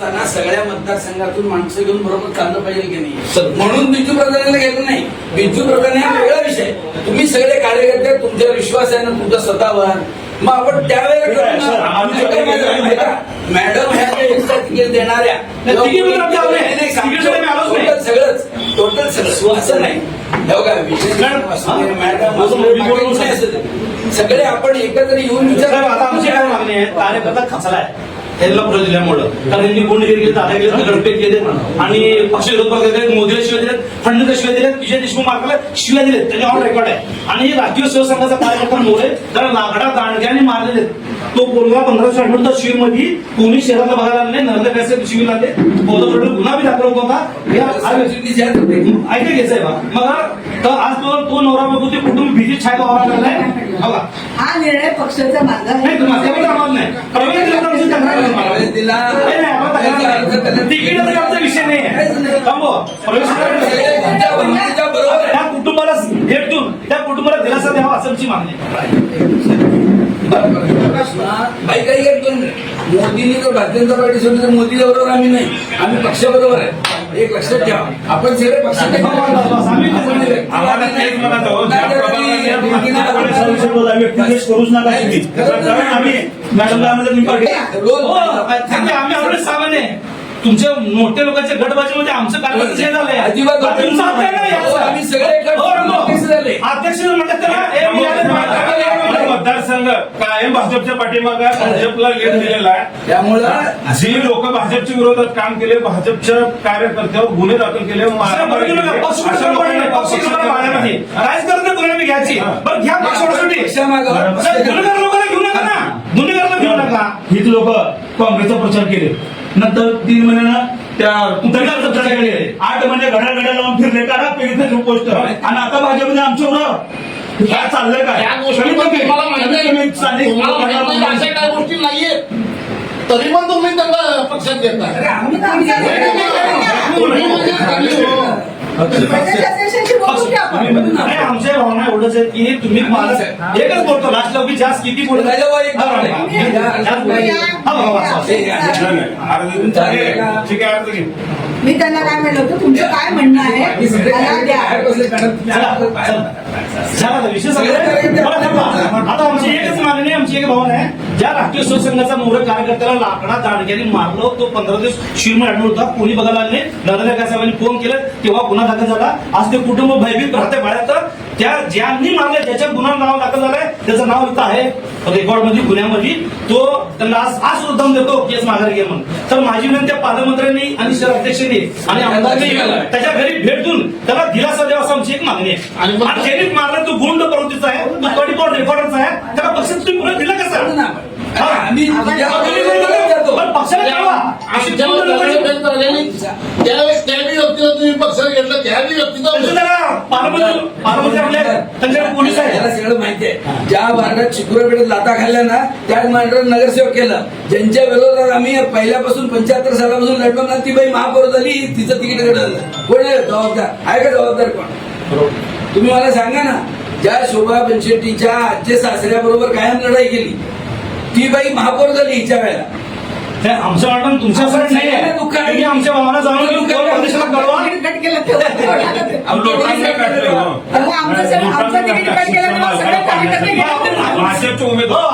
त्यांना सगळ्या मतदारसंघातून माणसं घेऊन बरोबर चाललं पाहिजे की नाही? म्हणून बिजू प्रधानाला गेलं नाही. बिजू प्रधान हा वेगळा विषय. तुम्ही सगळे कार्यकर्ते तुमच्यावर विश्वास आहे ना तुमच्या स्वतःवर. मग आपण त्यावेळेला. मॅडम ह्या तिकीट देणाऱ्या. सगळंच. टोटल सगळं. असं नाही. हो मॅडम, हा? सगळे आपण एकत्र येऊन विचार आमची काय मागणी आहे? कार्यकर्ता खचलाय. यांना पुढे दिल्यामुळं. कारण यांनी गुंडगिरी गेले दगडफेक केले आणि पक्ष विरोध पक्ष दिले मोदीला शिवाय दिलेत फडणवीसला शिवाय दिलेत विजय देशमुख मार्गाला शिवाय दिलेत. त्याच्यावर रेकॉर्ड आहे. आणि राष्ट्रीय शिवसंघाचा कार्यकर्ता मोरे त्याला लाकडा दांडग्याने मारलेले. तो पोरगा पंधराशे आठवड्यात शिवीरमध्ये पुणे शहरातला बघायला आले पॅसेज शिवीर आले. बौद्ध गुन्हा बी दाखल होता. ऐका घ्यायचंय बा मग तर आज तो तो नवरा बायको ते कुटुंब भीती छाया वावरा लागलाय? बघा. हा निर्णय पक्षाचा माझा नाही आम्हाला नाही प्रवेश दिला तर आमची तक्रार नाही मला. प्रवेश दिला. नाही, नाही, आम्हाला तक्रार नाही. तिकीट तरी आमचा विषय नाही. त्या कुटुंबाला भेट देऊन त्या कुटुंबाला दिलासा द्यावा असं आमची मागणी काही मोदींनी जर भारतीय जनता पार्टी सोडली तर मोदी बरोबर आम्ही नाही आम्ही पक्षाबरोबर आहे एक लक्षात ठेवा आपण सगळे पक्षाचे प्रभागात करूच नका मॅडमला आम्हाला. रोज हो, म्हणजे आम्ही सामान्य आहे. तुमच्या मोठ्या लोकांच्या गटबाजीमध्ये आमचं कार्यक्रम जे झालंय. अजिबात होत तुमचं नाही. हक्क आहे ना याचा? हो, आम्ही सगळे गट हो, रंगो. अध्यक्ष झाले. अध्यक्ष म्हणतात त्याला, ए, मी आले, आपला मतदारसंघ कायम भाजपच्या पाठीमागे भाजपला लीड दिलेला आहे. त्यामुळं जी लोक भाजपच्या विरोधात काम केले भाजपच्या कार्यकर्त्यावर गुन्हे दाखल केले मारामारी नका. पक्ष अशा लोकांना पक्ष नाही. राजकारण कोणाला बी घ्यायची. बरं घ्या पक्षामागं. गुन्हेगार लोकांना घेऊ नका ना. लोक काँग्रेसचा प्रचार केले? नंतर तीन महिन्यानं त्या दंडाचा प्रचार केले. आठ महिने घड्या घड्या लावून फिरले. का पेगीचे पोस्ट आणि आता भाजपने आमच्यावर काय चाललंय काय? या गोष्टी पण तुम्हाला माहिती अशा काही गोष्टी नाहीयेत. तरी पण तुम्ही त्यांना पक्षात तुम्ही म्हणजे आपण? नाही, आमच्या भावना एवढंच आहे की तुम्ही मला एकच बोलतो लास्ट की जास्त किती बोलतो आहे. ठीक आहे. मी त्यांना काय म्हणलं होतं तुमचं काय म्हणणं आहे? सगळे आमची एकच मागणी आमची एक भावना आहे. ज्या राष्ट्रीय शिवसंघाचा मोर कार्यकर्त्याला लाकडा दांडग्याने मारलो तो पंधरा दिवस शिरमय अडवून होता कोणी बघायला आले काय साहेबांनी फोन केला तेव्हा गुन्हा दाखल झाला. आज ते कुटुंब भयभीत राहते बाळ्यात त्या ज्यांनी मारले ज्याच्या गुन्हा नाव दाखल झालाय त्याचं नाव इथं आहे. रेकॉर्डमध्ये गुन्ह्यामध्ये तो त्यांना आज आज सुद्धा दम देतो केस माघारी घे म्हणून. तर माझी विनंती पालकमंत्र्यांनी आणि शहर अध्यक्षांनी आणि आमदारांनी त्याच्या घरी भेट देऊन त्याला दिलासा द्यावा असं आमची एक मागणी आहे. आणि मारला तो गुंड प्रवृत्तीचा आहे तो कॉर्ड रेकॉर्डरचा आहे त्याला पक्षात तुम्ही पुढे दिला कसा आम्ही पक्षाला कळवा. अशी लोकांची- व्यक्तीला तुम्ही पक्षात घेतलं. व्यक्तीचा त्यांच्याकडे पोलीस त्याला आहे सगळं माहिती आहे. ज्या मार्गात चिकुरापेठेत लाता खाल्ल्या ना त्याच मार्गात नगरसेवक केलं. ज्यांच्या विरोधात आम्ही पहिल्यापासून पंच्याहत्तर सालापासून लढलो ना ती बाई महापौर झाली तिचं तिकीट घडलं कोण आहे? जबाबदार. आहे का जबाबदार कोण? तुम्ही मला सांगा ना ज्या शोभा बनशेट्टीच्या आजचे सासऱ्याबरोबर कायम लढाई केली ती बाई महापौर झाली हिच्या वेळेला आमचं वाटण तुमच्यासाठी नाही आहे दुःख आहे. तुम्ही आमच्या भावना जाणून घेऊन कोण प्रदेशाला कळवा तिकीट कट केलं तेव्हा लोकांना काय कळलं? अहो, आमचं सगळं- आमचं तिकीट कट केलं तेव्हा सगळे कार्यकर्ते गेले होते ना. भाजपचे हो उमेदवार आपण सगळे